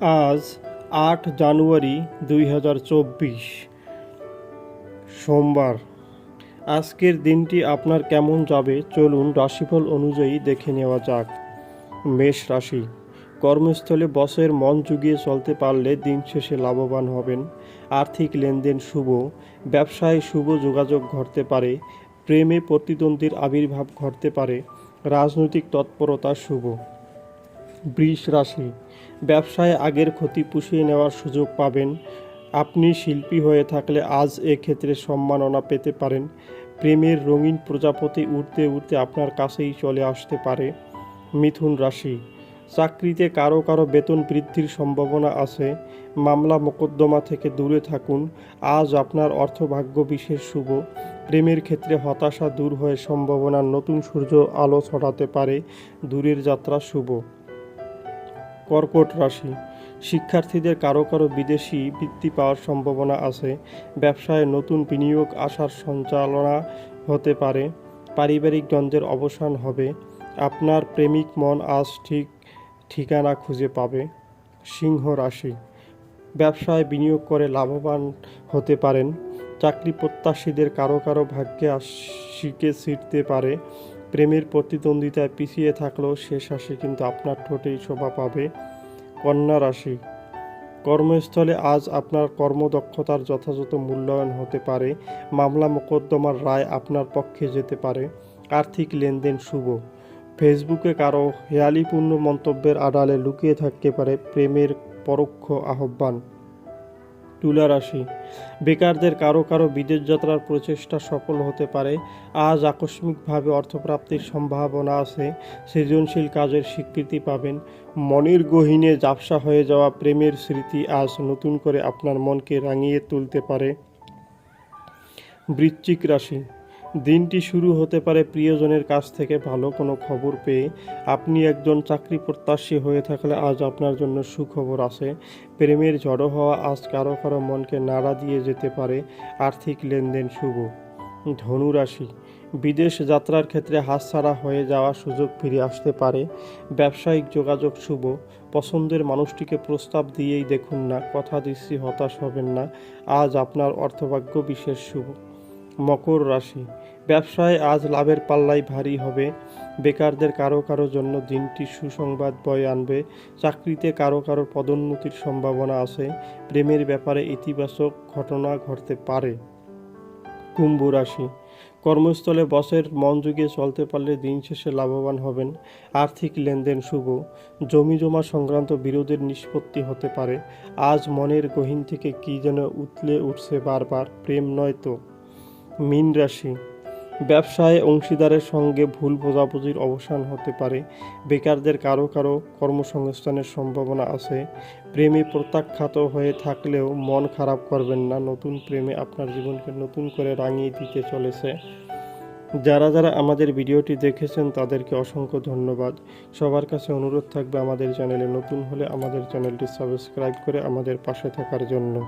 আজ আট জানুয়ারি দুই হাজার চব্বিশ, সোমবার। আজকের দিনটি আপনার কেমন যাবে চলুন রাশিফল অনুযায়ী দেখে নেওয়া যাক। মেষ রাশি, কর্মস্থলে বসের মন জুগিয়ে চলতে পারলে দিন শেষে লাভবান হবেন। আর্থিক লেনদেন শুভ, ব্যবসায় শুভ যোগাযোগ ঘটতে পারে, প্রেমে প্রতিদ্বন্দ্বীর আবির্ভাব ঘটতে পারে, রাজনৈতিক তৎপরতা শুভ। বৃষ রাশি, ব্যবসায় আগের ক্ষতি পুষিয়ে নেওয়ার সুযোগ পাবেন। আপনি শিল্পী হয়ে থাকলে আজ এক্ষেত্রে সম্মাননা পেতে পারেন। প্রেমের রঙিন প্রজাপতি উঠতে উঠতে আপনার কাছেই চলে আসতে পারে। মিথুন রাশি, চাকরিতে কারও কারও বেতন বৃদ্ধির সম্ভাবনা আছে। মামলা মোকদ্দমা থেকে দূরে থাকুন। আজ আপনার অর্থভাগ্য বিশেষ শুভ। প্রেমের ক্ষেত্রে হতাশা দূর হয়ে সম্ভাবনা নতুন সূর্য আলো ছড়াতে পারে। দূরের যাত্রা শুভ। কর্কট রাশি। শিক্ষার্থীদের কারও কারও বিদেশি বৃত্তি পাওয়ার সম্ভাবনা আছে। ব্যবসায় নতুন বিনিয়োগ আসার সঞ্চালনা হতে পারে। পারিবারিক দ্বন্দ্বের অবসান হবে। আপনার প্রেমিক মন আজ ঠিক ঠিকানা খুঁজে পাবে। সিংহ রাশি। ব্যবসায় বিনিয়োগ করে লাভবান হতে পারেন। চাকরি প্রত্যাশীদের কারও কারও ভাগ্যে শিখে ছিটতে পারে। প্রেমের প্রতিদ্বন্দ্বিতায় পিছিয়ে থাকলেও শেষ হাসি কিন্তু আপনার ঠোঁটেই শোভা পাবে। কন্যা রাশি, কর্মস্থলে আজ আপনার কর্মদক্ষতার যথাযথ মূল্যায়ন হতে পারে। মামলা মোকদ্দমার রায় আপনার পক্ষে যেতে পারে। আর্থিক লেনদেন শুভ। ফেসবুকে কারও হেয়ালিপূর্ণ মন্তব্যের আড়ালে লুকিয়ে থাকতে পারে প্রেমের পরোক্ষ আহ্বান। তুলা রাশি। বেকারদের কারও কারও বিদেশ যাত্রার প্রচেষ্টা সফল হতে পারে। আজ আকস্মিকভাবে অর্থপ্রাপ্তির সম্ভাবনা আছে। সৃজনশীল কাজের স্বীকৃতি পাবেন। মনের গহীনে জাপসা হয়ে যাওয়া প্রেমের স্মৃতি আজ নতুন করে আপনার মনকে রাঙিয়ে তুলতে পারে। বৃশ্চিক রাশি। দিনটি শুরু হতে পারে প্রিয়জনের কাছ থেকে ভালো কোনো খবর পেয়ে। আপনি একজন চাকরি প্রত্যাশী হয়ে থাকলে আজ আপনার জন্য সুখবর আছে। প্রেমের ঝড়ো হওয়া আজ কারও কারও মনকে নাড়া দিয়ে যেতে পারে। আর্থিক লেনদেন শুভ। ধনুরাশি বিদেশ যাত্রার ক্ষেত্রে হাতছাড়া হয়ে যাওয়া সুযোগ ফিরে আসতে পারে। ব্যবসায়িক যোগাযোগ শুভ। পছন্দের মানুষটিকে প্রস্তাব দিয়েই দেখুন না, কথা দিচ্ছি, হতাশ হবেন না। আজ আপনার অর্থভাগ্য বিশেষ শুভ। মকর রাশি। ব্যবসায় আজ লাভের পাল্লাই ভারী হবে। বেকারদের কারও কারও জন্য দিনটি সুসংবাদ বয়ে আনবে। চাকরিতে কারও কারও পদোন্নতির সম্ভাবনা আছে। প্রেমের ব্যাপারে ইতিবাচক ঘটনা ঘটতে পারে। কুম্ভ রাশি। কর্মস্থলে বসের মন যুগে চলতে পারলে দিন শেষে লাভবান হবেন। আর্থিক লেনদেন শুভ। জমি জমা সংক্রান্ত বিরোধের নিষ্পত্তি হতে পারে। আজ মনের গহীন থেকে কী যেন উতলে উঠছে বারবার। প্রেম নয় তো। মীন রাশি। ব্যবসায় অংশীদারের সঙ্গে ভুল বোঝাবুঝির অবসান হতে পারে। বেকারদের কারও কারও কর্মসংস্থানের সম্ভাবনা আছে। প্রেমে প্রত্যাখ্যাত হয়ে থাকলেও মন খারাপ করবেন না। নতুন প্রেমে আপনার জীবনকে নতুন করে রাঙিয়ে দিতে চলেছে। যারা যারা আমাদের ভিডিওটি দেখেছেন, তাদেরকে অসংখ্য ধন্যবাদ। সবার কাছে অনুরোধ থাকবে আমাদের চ্যানেলে নতুন হলে আমাদের চ্যানেলটি সাবস্ক্রাইব করে আমাদের পাশে থাকার জন্য।